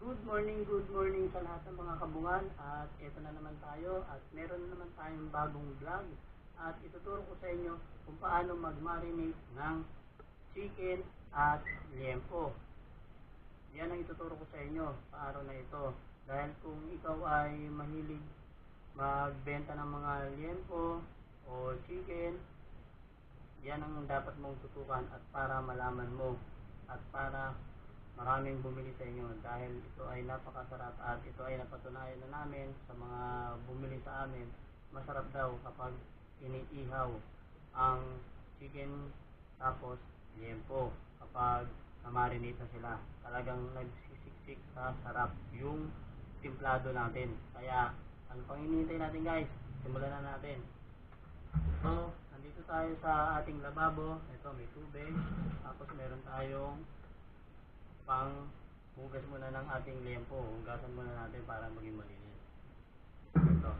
Good morning, good morning sa lahat ng mga kabungan at ito na naman tayo at meron na naman tayong bagong vlog at ituturo ko sa inyo kung paano mag-marinate ng chicken at liempo. Yan ang ituturo ko sa inyo sa na ito. Dahil kung ikaw ay mahilig magbenta ng mga liempo o chicken, yan ang dapat mong tutukan at para malaman mo at para maraming bumili sa inyo dahil ito ay napakasarap at ito ay napatunayan na namin sa mga bumili sa amin. Masarap daw kapag iniihaw ang chicken tapos liempo kapag na-marinate na sila. Talagang nagsisiksik sa sarap yung timplado natin. Kaya ano pang hinihintay natin guys? Simulan na natin. So nandito tayo sa ating lababo. Ito may tubig. Tapos meron tayong pang hugas muna ng ating liempo. Hugasan muna natin para maging malinis. Ito.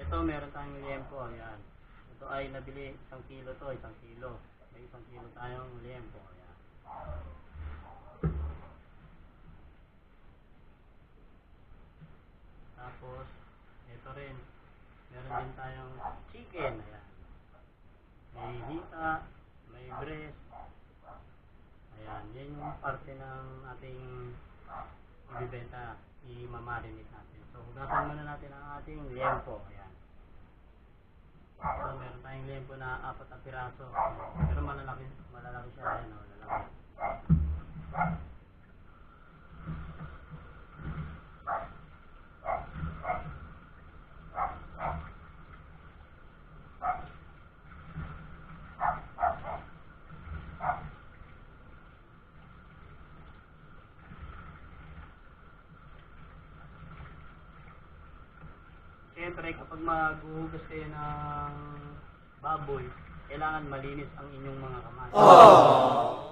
Ito, meron tayong liempo. Ayan. Ito ay nabili. Isang kilo to. Isang kilo. May isang kilo tayong liempo. Ayan. Tapos, ito rin. Meron din tayong chicken. Ayan. May hita. May breast. Ayan, yan yung parte ng ating ibibenta, i-marinate natin. So, hugasan muna natin ang ating liempo. Ayan. So, meron tayong liempo na apat na piraso. Pero malalaki, malalaki siya. Ayan, oh, malalaki. Siyempre, kapag maghuhugas kayo ng baboy, kailangan malinis ang inyong mga kamay. Ito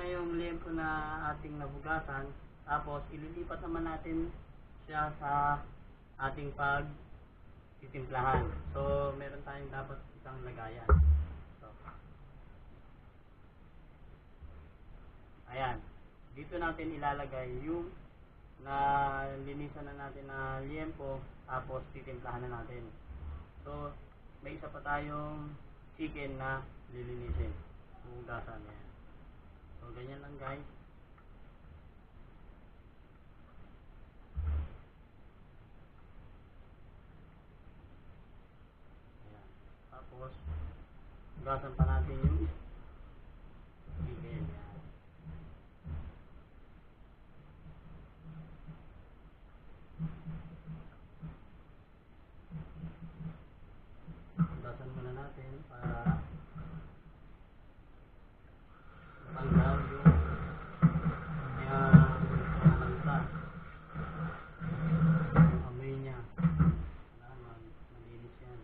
na yung liempo na ating nabugasan. Tapos, ililipat naman natin siya sa ating pag titimplahan. So, meron tayong dapat isang lagayan. So, ayan. Dito natin ilalagay yung na linisan na natin na liempo tapos titimplahan na natin. So, may isa pa tayong chicken na lilinisin. Hugasan yan. So, ganyan lang guys. Ayan. Tapos, hugasan pa natin yung chicken. Ayan. Hugasan muna natin para tanggal yung kanyang panalta. Yung amoy niya. Kailangan malinis yan.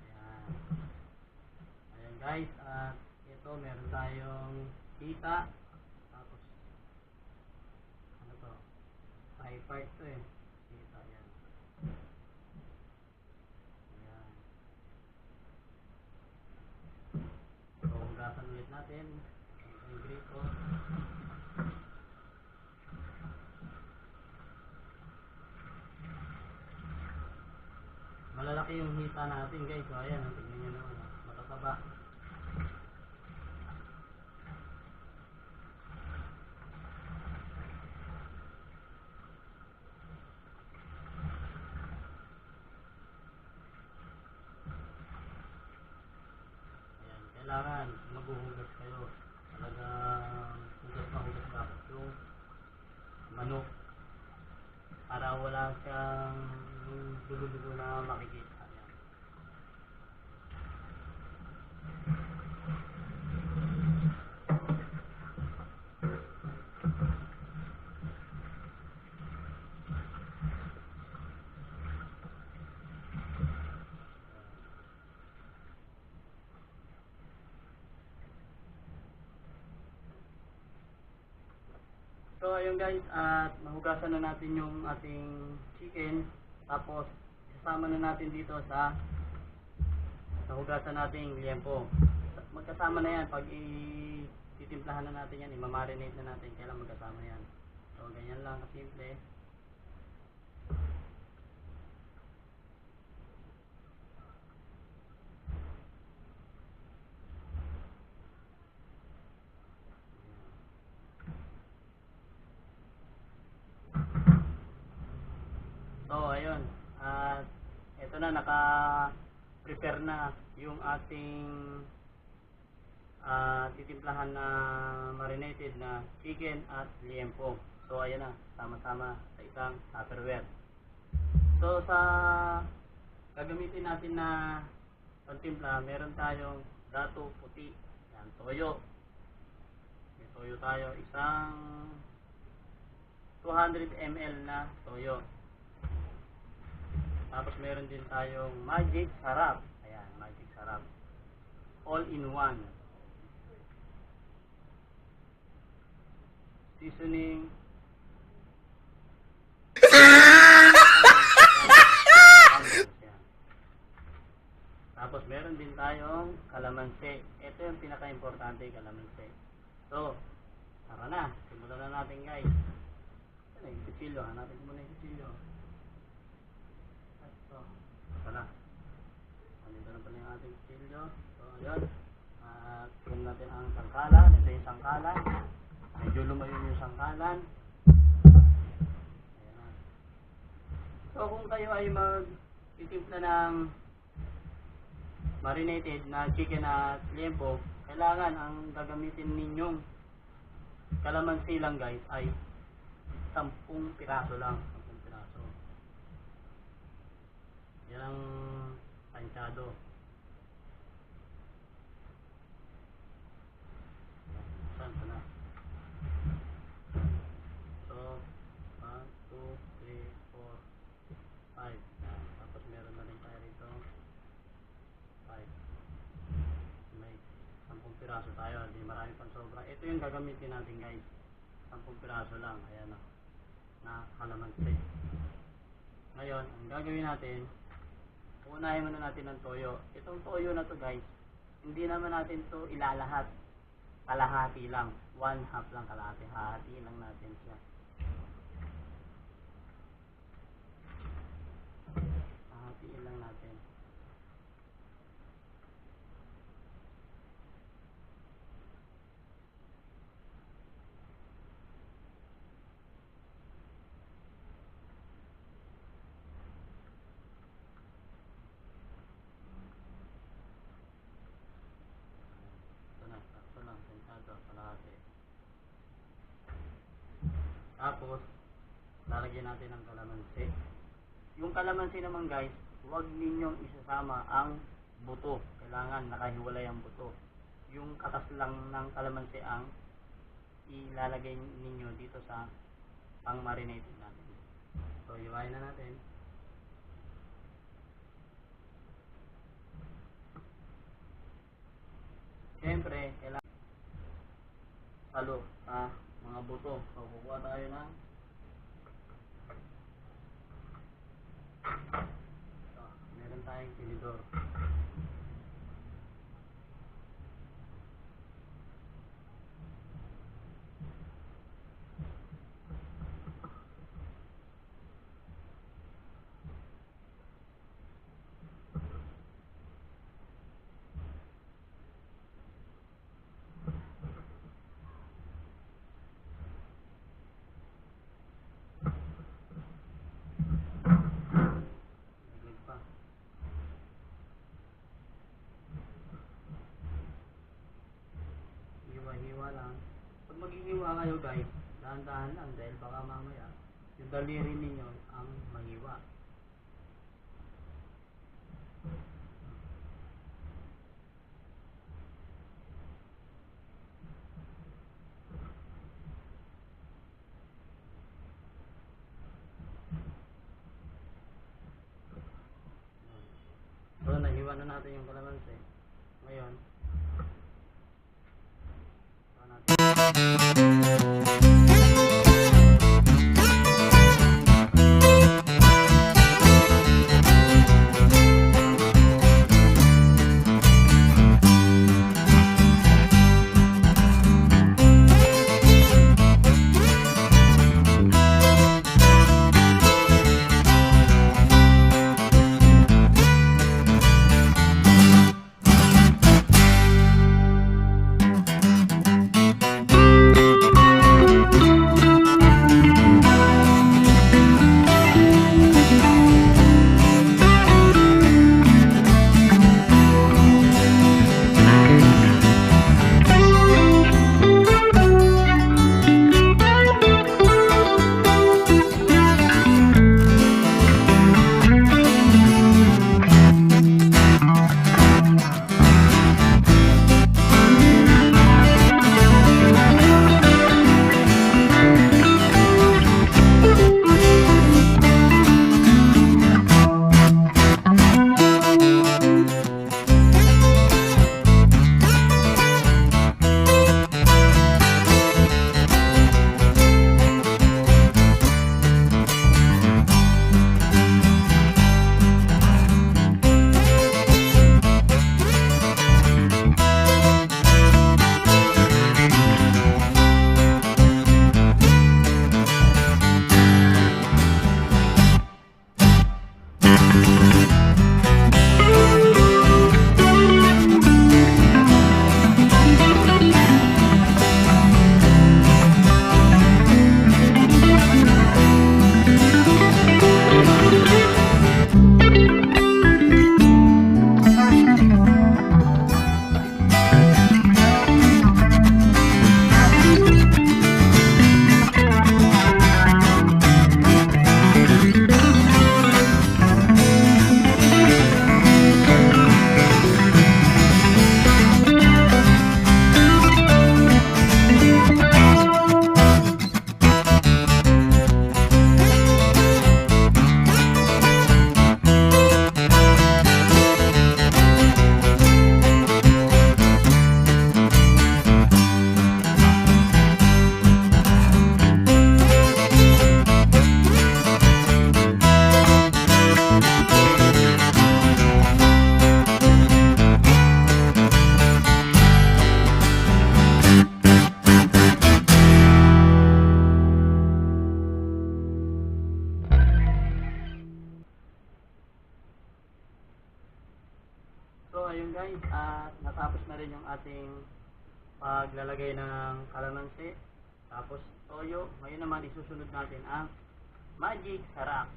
Ayan. Ayan guys, at ito meron tayong kita. Tapos, ano to? Five part to eh. Kita yan. Ayan. So, hugasan ulit natin ang grito. Malalaki yung hita natin guys. So, ayan, tingnan nyo naman. oh. Matataba. Ayan, kailangan maghuhugas kayo. Talagang hugas na hugas dapat yung manok para wala siyang dugo-dugo na makikita. Ayun guys, at mahugasan na natin yung ating chicken. Tapos isasama na natin dito sa nahugasan natin liempo. Magkasama na yan pag i titimplahan na natin yan, imamarinate na natin, kailan magkasama yan. So ganyan lang kasimple. So, ayun. At ito na, naka-prepare na yung ating ah, titimplahan na marinated na chicken at liempo. So, ayan na, sama-sama sa isang tupperware. So, sa gagamitin natin na pantimpla, meron tayong dato puti. Yan, toyo. May toyo tayo, isang 200 ml na toyo. Tapos meron din tayong magic sarap. Ayan, magic sarap. All in one. Seasoning. Tapos meron din tayong kalamansi. Ito yung pinaka-importante, kalamansi. So, tara na. Simulan na natin guys. Ano yung kutsilyo? Hanapin mo na yung kutsilyo. Ito na. Nandito na pala yung ating kutsilyo. So, ayun. At trim natin ang sangkalan. Ito yung sangkalan. Medyo lumayo yung sangkalan. Ayan. So, kung kayo ay mag titimpla ng marinated na chicken at liempo, kailangan ang gagamitin ninyong kalamansi lang guys ay 10 piraso lang. 10 piraso. Yan ang tansyado. Saan ka na? So, 1, 2, 3, 4, 5. Yan. Tapos meron na rin tayo rito. 5. May 10 piraso tayo. Hindi marami pang sobra. Ito yung gagamitin natin guys. 10 piraso lang. Ayan o. Na kalamansi. Ngayon, ang gagawin natin, unahin muna natin ng toyo. Itong toyo na to guys, hindi naman natin to ilalahat. Kalahati lang. One half lang kalahati. Hahati lang natin siya. Hahatiin lang natin. Ito na, sakto lang, sensado, kalahati. Tapos, lalagyan natin ng kalamansi. Yung kalamansi naman guys, huwag ninyong isasama ang buto. Kailangan nakahiwalay ang buto. Yung katas lang ng kalamansi ang ilalagay ninyo dito sa pang marinated natin. So, iwain na natin. Siyempre, kailangan salo sa mga buto. So, kukuha tayo ng ito, meron tayong tinidor. Lang. Pag maghihiwa kayo guys, dahan-dahan lang dahil baka mamaya yung daliri ninyo ang mahiwa. So, nahiwa na natin yung kalamansi. Ngayon, saka natin guys, at natapos na rin yung ating paglalagay ng kalamansi. Tapos toyo. Ngayon naman isusunod natin ang magic sarap.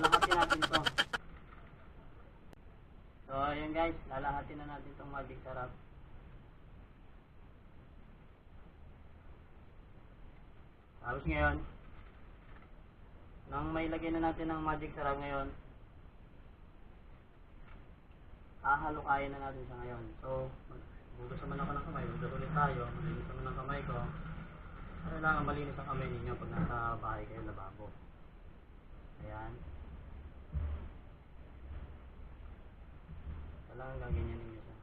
Lalahatin natin to. So ayan guys, lalahatin na natin tong magic sarap. Tapos ngayon, nang may lagay na natin ng magic sarap ngayon, hahalukayin na natin siya ngayon. So, bugas naman ako ng kamay, bugas ulit tayo, malinis naman ang kamay ko. Kailangan malinis ang kamay ninyo pag nasa bahay kayo, lababo. Ayan. Kailangan gaganyan ninyo siya.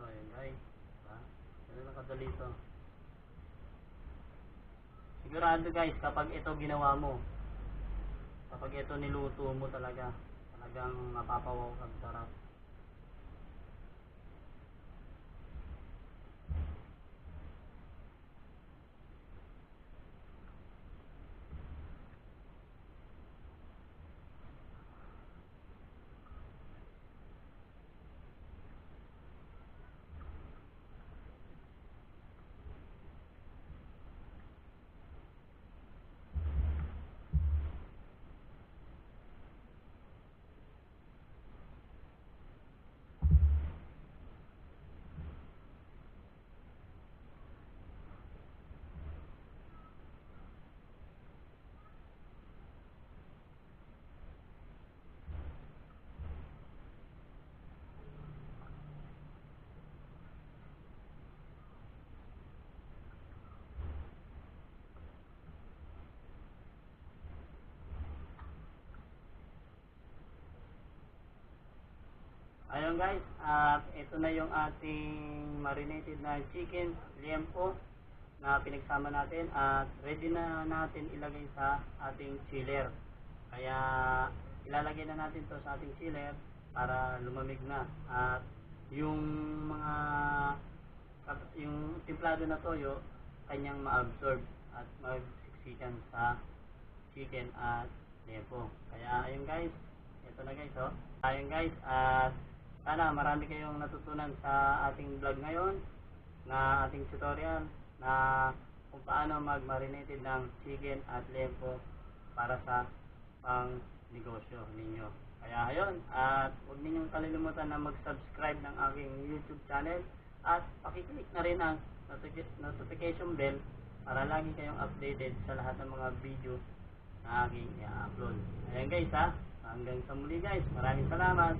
So, ayan guys. Diba? Ganun lang kadali ito. Sigurado guys, kapag ito ginawa mo, kapag ito niluto mo talaga, talagang mapapawaw ang sarap. Ayun guys, at ito na yung ating marinated na chicken liempo na pinagsama natin at ready na natin ilagay sa ating chiller. Kaya ilalagay na natin to sa ating chiller para lumamig na at yung mga yung timplado na toyo kanyang ma-absorb at magsiksikan sa chicken at liempo. Kaya ayun guys, ito na guys oh. Ayun guys, at sana marami kayong natutunan sa ating vlog ngayon na ating tutorial na kung paano mag-marinated ng chicken at lempo para sa pang negosyo ninyo. Kaya ayun, at huwag ninyong kalilimutan na mag-subscribe ng aking YouTube channel at pakiclick na rin ang notifi- notification bell para lagi kayong updated sa lahat ng mga video na aking i-upload. Ayan guys ha, hanggang sa muli guys, maraming salamat.